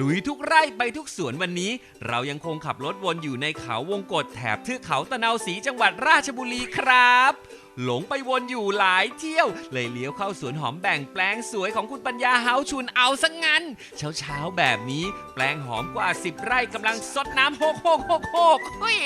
ลุยทุกไร่ไปทุกสวนวันนี้ เรายังคงขับรถวนอยู่ในเขาวงกฏแถบเทือกเขาตะนาวศรีจังหวัดราชบุรีครับ หลงไปวนอยู่หลายเที่ยว เลยเลี้ยวเข้าสวนหอมแบ่งแปลงสวยของคุณปัญญาเฮาชุนเอาซะงั้นเช้าเช้าๆแบบนี้แปลงหอมกว่า 10 ไร่กำลังซดน้ำโฮกโฮกโฮกโฮกเฮ้ย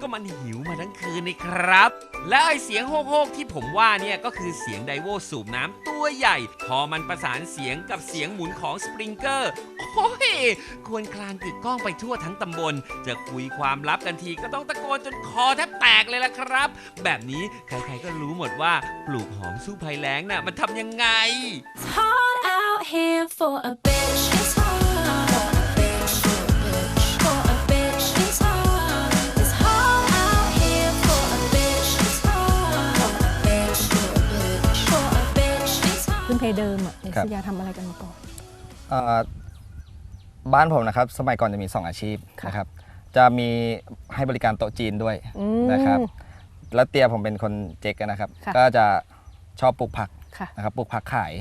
ก็มันหิวมาทั้งคืนนี่ครับ และไอเสียงโฮกโฮกที่ผมว่าเนี่ยก็คือเสียงไดโวสูบน้ำตัวใหญ่ พอมันประสานเสียงกับเสียงหมุนของสปริงเกอร์โอ้ยควรคลางกึกก้องไปทั่วทั้งตำบล จะคุยความลับกันทีก็ต้องตะโกนจนคอแทบแตกเลยล่ะครับ แบบนี้ใครๆก็รู้หมดว่าปลูกหอมสู้ภัยแล้งน่ะมันทำยังไง It's hard out here for a bitch. It's hard. For a bitch, it's hard. It's hard out here for a bitch. It's hard. For a bitch, it's พื้น hard. เพเดิมอะเดี๋ยวครับสุยาทำอะไรกันมาก่อน เอ่อบ้านผมนะครับสมัยก่อนจะมี 2 อาชีพค่ะนะครับจะมีให้บริการโต๊ะจีนด้วยอืมนะครับ แล้วเตียผมเป็นคนเจ๊กนะครับ ค่ะก็จะชอบปลูกผักค่ะนะครับปลูกผักขาย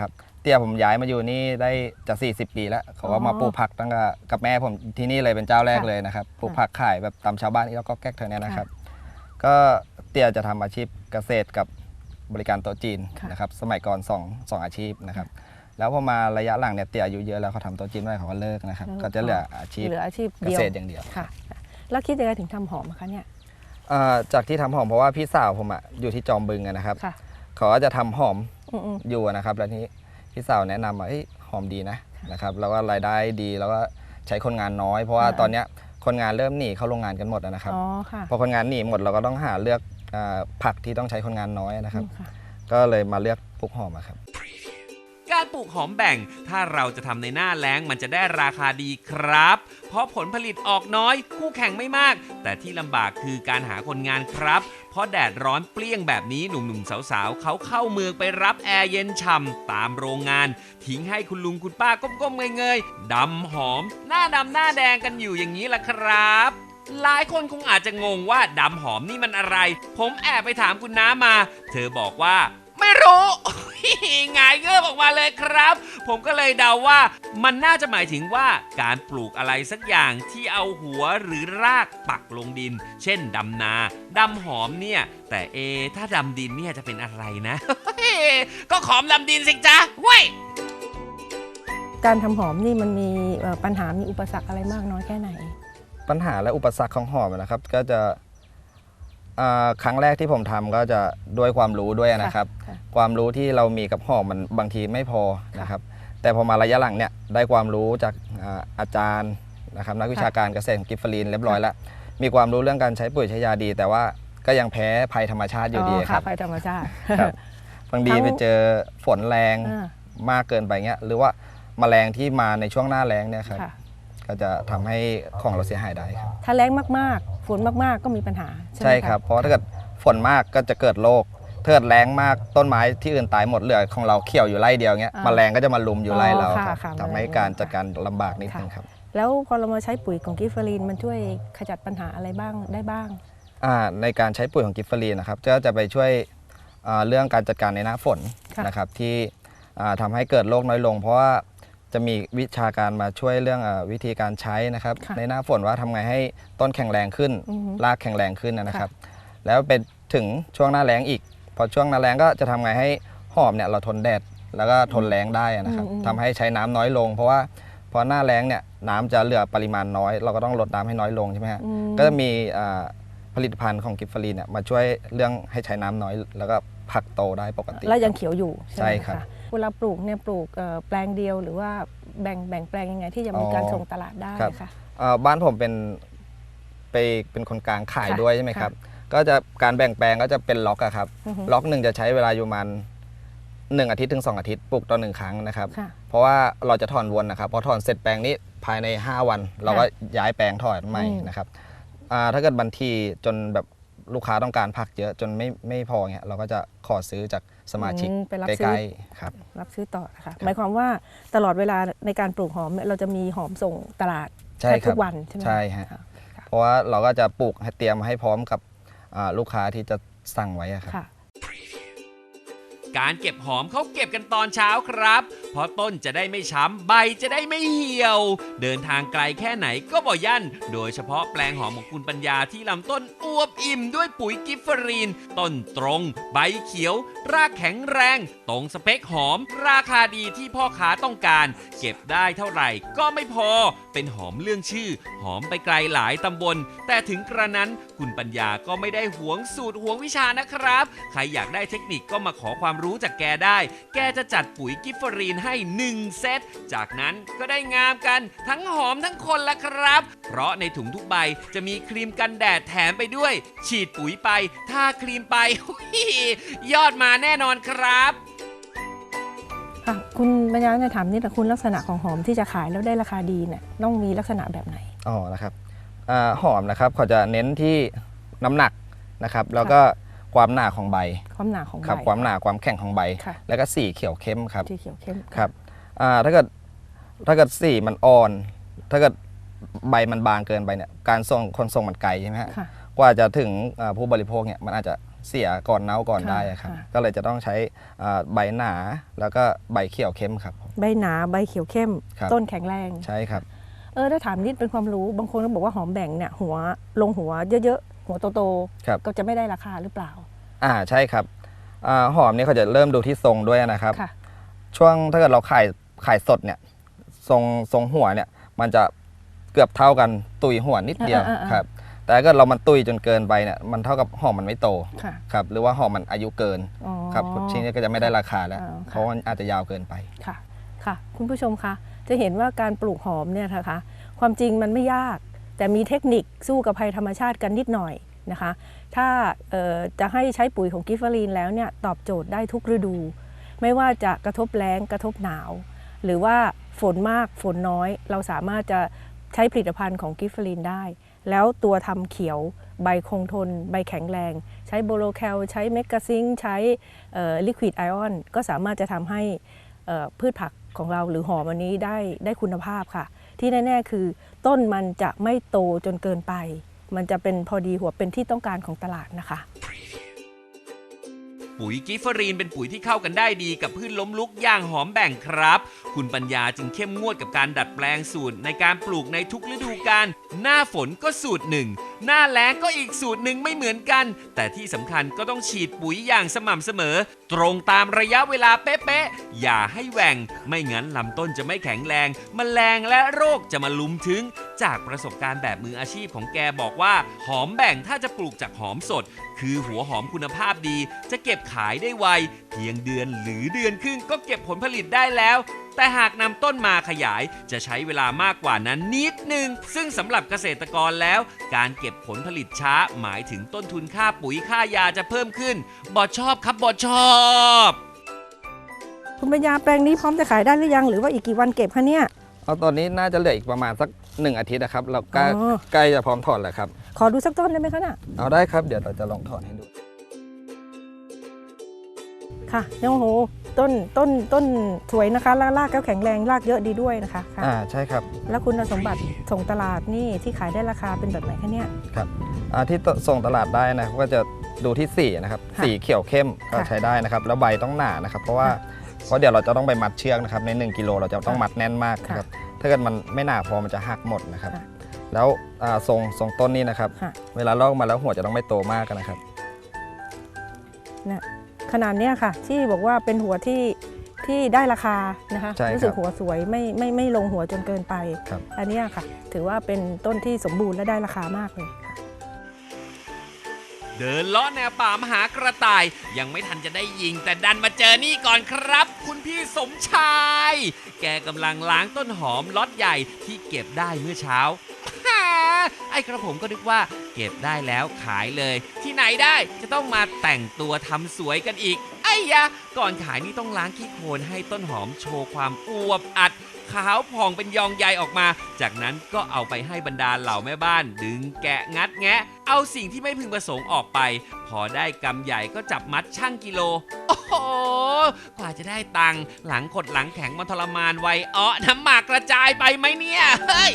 ครับเตียผมย้ายมาอยู่นี่ได้จะ 40 ปีแล้วเขาก็มาอ๋อปลูกผักตั้งแต่กับแม่ผมที่นี่เลยเป็นเจ้าแรกค่ะเลยนะครับปลูกค่ะผักขายแบบตามชาวบ้านที่เราก็แก๊กแถวเนี้ยนะครับค่ะก็เตียจะทำอาชีพเกษตรกับบริการโต๊ะจีนค่ะ นะครับสมัยก่อนสองสองอาชีพนะครับแล้วพอมาระยะหลังเนี่ยเตียอายุเยอะแล้วเขาทำโต๊ะจีนไม่ได้เขาก็เลิกนะครับแล้วก็จะเหลืออาชีพเหลืออาชีพเกเดียวษตรอย่างเดียว ค่ะ แล้วคิดยังไงถึงทำหอมอะคะเนี่ย เอ่อจากที่ทำหอมเพราะว่าพี่สาวผมอะอยู่ที่จอมบึงอะนะครับ ค่ะ เขาก็จะทำหอมอืมอยู่อะนะครับ แล้วทีนี้พี่สาวแนะนำว่าเฮ้ยหอมดีนะนะครับ แล้วก็รายได้ดีแล้วก็ใช้คนงานน้อย เพราะว่าอ่า ตอนเนี้ยคนงานเริ่มหนีเข้าโรงงานกันหมดอะนะครับ อ๋อค่ะพอคนงานหนีหมดเราก็ต้องหาเลือกอ่าผักที่ต้องใช้คนงานน้อยนะครับ อืมค่ะ ก็เลยมาเลือกปลูกหอมอะครับ การปลูกหอมแบ่ง ถ้าเราจะทำในหน้าแล้งมันจะได้ราคาดีครับ เพราะผลผลิตออกน้อย คู่แข่งไม่มาก แต่ที่ลำบากคือการหาคนงานครับ เพราะแดดร้อนเปรี้ยงแบบนี้หนุ่มๆสาวๆเขาเข้าเมืองไปรับแอร์เย็นฉ่ำตามโรงงาน ทิ้งให้คุณลุงคุณป้าก้มๆเงยๆดำหอม หน้าดำหน้าแดงกันอยู่อย่างนี้ล่ะครับหลายคนคงอาจจะงงว่าดำหอมนี่มันอะไร ผมแอบไปถามคุณน้ามา เธอบอกว่า ไม่รู้หงายเงือบออกมาเลยครับ ผมก็เลยเดาว่ามันน่าจะหมายถึงว่าการปลูกอะไรสักอย่างที่เอาหัวหรือรากปักลงดิน เช่นดำนาดำหอมเนี่ย แต่เอะถ้าดำดินเนี่ยจะเป็นอะไรนะ ก็ขอมดำดินสิจ๊ะเว้ยการทำหอมนี่มันมีเอ่อปัญหามีอุปสรรคอะไรมากน้อยแค่ไหน ปัญหาและอุปสรรคของหอมนะครับ ก็จะ อ่าครั้งแรกที่ผมทำก็จะด้วยความรู้ด้วยนะครับ ค่ะความรู้ที่เรามีกับหอมมันบางทีไม่พอนะครับ แต่พอมาระยะหลังเนี่ยได้ความรู้จากอ่าอาจารย์นะครับนักวิชาการเกษตรของกิฟฟรีนเรียบร้อยแล้ว มีความรู้เรื่องการใช้ปุ๋ยใช้ยาดี แต่ว่าก็ยังแพ้ภัยธรรมชาติอยู่ดีคค่ะรับภัยธรรมชาติ ครับบางทีทั้ง ไปเจอฝนแรงอ่ามากเกินไปเงี้ยหรือว่าแมลงที่มาในช่วงหน้าแรงเนี่ยครับ ค่ะ ก็จะทำให้ของเราเสียหายได้ครับ ถ้าแรงมากๆ ฝนมากๆก็มีปัญหาใช่ไหมใช่ครับ เพราะถ้าเกิดฝนมากก็จะเกิดโรคถ้าเกิดแรงมากต้นไม้ที่อื่นตายหมดเหลือของเราเขียวอยู่ไร่เดียวเงี้ยแมลงก็จะมาลุมอยู่ไร่เราครับทำให้การจัดการลำบากนิดนึงครับแล้วพอเรามาใช้ปุ๋ยของกิฟเฟอรีนมันช่วยขจัดปัญหาอะไรบ้างได้บ้าง อ่าในการใช้ปุ๋ยของกิฟเฟอรีนนะครับก็จะไปช่วยอ่าเรื่องการจัดการในหน้าฝนค่ะ นะครับที่อ่าทำาให้เกิดโรคน้อยลง เพราะว่า จะมีวิชาการมาช่วยเรื่องอาวิธีการใช้นะครับค่ะในหน้าฝนว่าทำไงให้ต้นแข็งแรงขึ้นอือฮึรากแข็งแรงขึ้นนะครับ แล้วเป็นถึงช่วงหน้าแล้งอีก พอช่วงหน้าแล้งก็จะทำไงให้หอมเนี่ยเราทนแดดแล้วก็ทนแรงได้นะครับอืมอืมทำให้ใช้น้ำน้อยลง เพราะว่าพอหน้าแล้งเนี่ยน้ำจะเหลือปริมาณน้อย เราก็ต้องลดน้ำให้น้อยลงใช่ไหมฮะอืมก็จะมีอ่าผลิตภัณฑ์ของกิฟฟรีเนี่ยมาช่วยเรื่องให้ใช้น้ำน้อย แล้วก็ผักโตได้ปกติ แล้วยังเขียวอยู่ใช่ไหมใช่ครับะ เวลาปลูกเนี่ยปลูกเอ่อแปลงเดียวหรือว่าแบ่งแบ่งแปลงยังไงที่จะมีการอ๋อส่งตลาดได้ครับค่ะเอ่อบ้านผมเป็นไปเป็นคนกลางขายค่ะด้วยใช่ไหมครับ ก็จะการแบ่งแปลงก็จะเป็นล็อกอะครับอือฮึล็อกหนึ่งจะใช้เวลาอยู่ประมันหนึ่งอาทิตย์ถึงสองอาทิตย์ปลูกต่อหนึ่งครั้งนะครับค่ะเพราะว่าเราจะถอนวนนะครับพอถอนเสร็จแปลงนี้ภายใน 5 วัน เราก็ย้ายแปลงถอนใหม่อืมนะครับอ่าถ้าเกิดบันทีจนแบบลูกค้าต้องการผักเยอะจนไม่ไม่พอเงี้ยเราก็จะขอซื้อจาก สมาชิกอืไปรับใกซื้อ ล้ๆครับ รับซื้อต่อนะคะหมายความว่าตลอดเวลาในการปลูกหอมเนี่ยเราจะมีหอมส่งตลาดใช่แทบครัทุบกวันใช่ไหมใช่ฮะ ค่ะ เพราะว่าเราก็จะปลูกให้เตรียมให้พร้อมกับอ่าลูกค้าที่จะสั่งไว้อะครับ ค่ะ การเก็บหอมเขาเก็บกันตอนเช้าครับ เพราะต้นจะได้ไม่ช้ำใบจะได้ไม่เหี่ยว เดินทางไกลแค่ไหนก็บ่ยั่น โดยเฉพาะแปลงหอมของคุณปัญญาที่ลำต้นอวบอิ่มด้วยปุ๋ยกิฟเฟอรีน ต้นตรง ใบเขียว รากแข็งแรง ตรงสเปคหอม ราคาดีที่พ่อค้าต้องการ เก็บได้เท่าไหร่ก็ไม่พอ เป็นหอมเรื่องชื่อ หอมไปไกลหลายตำบล แต่ถึงกระนั้นคุณปัญญาก็ไม่ได้หวงสูตรหวงวิชานะครับ ใครอยากได้เทคนิคก็มาขอความรู้จากแกได้ แกจะจัดปุ๋ยกิฟเฟอรีนให้ 1 เซต จากนั้นก็ได้งามกันทั้งหอมทั้งคนละครับ เพราะในถุงทุกใบจะมีครีมกันแดดแถมไปด้วย ฉีดปุ๋ยไปทาครีมไปหุยยอดมาแน่นอนครับค่ะคุณปัญญาจะถามนิดแต่คุณลักษณะของหอมที่จะขายแล้วได้ราคาดีเนี่ยต้องมีลักษณะแบบไหนอ๋อนะครับอ่าหอมนะครับเขาจะเน้นที่น้ำหนักนะครับ แล้วก็ ความหนาของใบความหนาของใบครับความหนาความแข็งของใบ ค่ะแล้วก็สีเขียวเข้มครับที่เขียวเข้มครับอ่าถ้าเกิดถ้าเกิดสีมันอ่อน ถ้าเกิดใบมันบางเกินไปเนี่ยการส่งคนส่งมันไกลใช่ไหมฮะค่ะ กว่าจะถึงอ่าผู้บริโภคเนี่ยมันอาจจะเสียก่อนเน่าก่อนค่ะได้อะครับ ค่ะ ก็เลยจะต้องใช้อ่าใบหนาแล้วก็ใบเขียวเข้มครับ ใบหนาใบเขียวเข้ม ครับ ต้นแข็งแรง ใช่ครับ เออถ้าถามนิดเป็นความรู้ บางคนก็บอกว่าหอมแบ่งเนี่ยหัวลงหัวเยอะๆ หัวโตครับ ๆก็จะไม่ได้ราคาหรือเปล่าอ่าใช่ครับอ่าหอมเนี่ยเขาจะเริ่มดูที่ทรงด้วยนะครับ ค่ะ ช่วงถ้าเกิดเราขายขายสดเนี่ยทรงทรงหัวเนี่ย มันจะเกือบเท่ากันตุยหัวนิดเดียวอ่าอ่าอ่า ครับ แต่ถ้าเกิดเรามันตุยจนเกินไปเนี่ยมันเท่ากับหอมมันไม่โตค่ะครับหรือว่าหอมมันอายุเกินอ๋อ ครับชิ้นนี้ก็จะไม่ได้ราคาแล้วอ่าค่ะ เพราะมันอาจจะยาวเกินไป ค่ะค่ะ คุณผู้ชมคะจะเห็นว่าการปลูกหอมเนี่ยนะคะ ความจริงมันไม่ยาก แต่มีเทคนิคสู้กับภัยธรรมชาติกันนิดหน่อยนะคะ ถ้าจะให้ใช้ปุ๋ยของกิฟเฟอรีนแล้วเนี่ยตอบโจทย์ได้ทุกฤดู ไม่ว่าจะกระทบแล้งกระทบหนาว หรือว่าฝนมากฝนน้อย เราสามารถจะใช้ผลิตภัณฑ์ของกิฟเฟอรีนได้ แล้วตัวทำเขียวใบคงทน ใบแข็งแรง ใช้โบโลแคล ใช้เมกาซิงใช้ลิควิดไอออนก็สามารถจะทำให้พืชผักของเราหรือหอมอันนี้ได้ได้คุณภาพค่ะ ที่แน่ๆคือ ต้นมันจะไม่โตจนเกินไป มันจะเป็นพอดีหัวเป็นที่ต้องการของตลาดนะคะปุ๋ยกิฟรีนเป็นปุ๋ยที่เข้ากันได้ดีกับพืชล้มลุกอย่างหอมแบ่งครับ คุณปัญญาจึงเข้มงวดกับการดัดแปลงสูตรในการปลูกในทุกฤดูกาลหน้าฝนก็สูตรหนึ่งหน้าแล้งก็อีกสูตรหนึ่งไม่เหมือนกัน แต่ที่สำคัญก็ต้องฉีดปุ๋ยอย่างสม่ำเสมอ ตรงตามระยะเวลาเป๊ะๆ อย่าให้แหว่ง ไม่งั้นลำต้นจะไม่แข็งแรงมแมลงและโรคจะมาลุมถึง จากประสบการณ์แบบมืออาชีพของแกบอกว่า หอมแบ่งถ้าจะปลูกจากหอมสด คือหัวหอมคุณภาพดี จะเก็บขายได้ไว เพียงเดือนหรือเดือนครึ่งก็เก็บผลผลิตได้แล้ว แต่หากนำต้นมาขยายจะใช้เวลามากกว่านั้นนิดนึง ซึ่งสำหรับเกษตรกรแล้ว การเก็บผลผลิตช้าหมายถึงต้นทุนค่าปุ๋ยค่ายาจะเพิ่มขึ้นบอชอบครับบอชอบ คุณปัญญาแปลงนี้พร้อมจะขายได้หรือยังหรือว่าอีกกี่วันเก็บคะเนี่ย เอาตอนนี้น่าจะเหลืออีกประมาณสักหนึ่งอาทิตย์นะครับเราใกล้อ๋อ ใกล้จะพร้อมถอนแล้วครับ ขอดูสักต้นได้ไหมคะน่ะ เอาได้ครับเดี๋ยวเราจะลองถอนให้ดู ค่ะเนี่ยโอ้โห ต้นต้นต้นสวยนะคะแล้วรากก็แข็งแรงรากเยอะดีด้วยนะคะค่ะอ่าใช่ครับแล้วคุณสมบัติส่งตลาดนี่ที่ขายได้ราคาเป็นแบบไหนคะเนี่ย ครับอ่าที่ตส่งตลาดได้นะครับก็จะดูที่สีนะครับค่ะสีเขียวเข้มก็ค่ะใช้ได้นะครับ แล้วใบต้องหนานะครับ เพราะว่าค่ะเพราะเดี๋ยวเราจะต้องไปมัดเชือกนะครับใน 1 กิโลเราจะต้องค่ะมัดแน่นมากนะค่ะครับถ้าเกิดมันไม่หนาพอมันจะหักหมดนะครับ ค่ะแล้วอ่าทรงทรงต้นนี้นะครับ ค่ะ เวลาลอกมาแล้วหัวจะต้องไม่โตมากนะครับ เนี่ย ขนาดเนี้ยค่ะ ที่บอกว่าเป็นหัวที่ที่ได้ราคานะคะใช่ครับรู้สึกหัวสวยไม่ไม่ไม่ลงหัวจนเกินไปครับอันเนี้ยค่ะ ถือว่าเป็นต้นที่สมบูรณ์และได้ราคามากเลยค่ะเดินเลาะแนวป่ามหากระต่าย ยังไม่ทันจะได้ยิง แต่ดันมาเจอนี่ก่อนครับ คุณพี่สมชาย แกกำลังล้างต้นหอมล็อตใหญ่ที่เก็บได้เมื่อเช้าฮ่า ไอ้กระผมก็นึกว่าเก็บได้แล้วขายเลย ที่ไหนได้จะต้องมาแต่งตัวทำสวยกันอีก ไอ้ยะ ก่อนขายนี่ต้องล้างขี้โคลนให้ต้นหอมโชว์ความอวบอัดขาวผ่องเป็นยองใยออกมา จากนั้นก็เอาไปให้บรรดาเหล่าแม่บ้าน ดึงแกะงัดแงะ เอาสิ่งที่ไม่พึงประสงค์ออกไป พอได้กำใหญ่ก็จับมัดช่างกิโล โอ้โห กว่าจะได้ตังค์หลังกดหลังแข็งมันทรมานไวอ้อน้ำหมากกระจายไปไหมเนี่ย เฮ้ย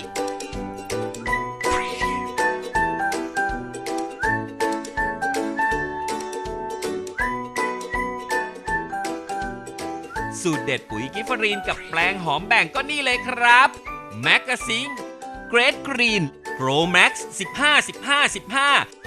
สูตรเด็ดปุ๋ยกิฟเฟอรีนกับแปลงหอมแบ่งก็นี่เลยครับแมกกาซิงเกรดกรีนโกรแม็กซ์15 15 15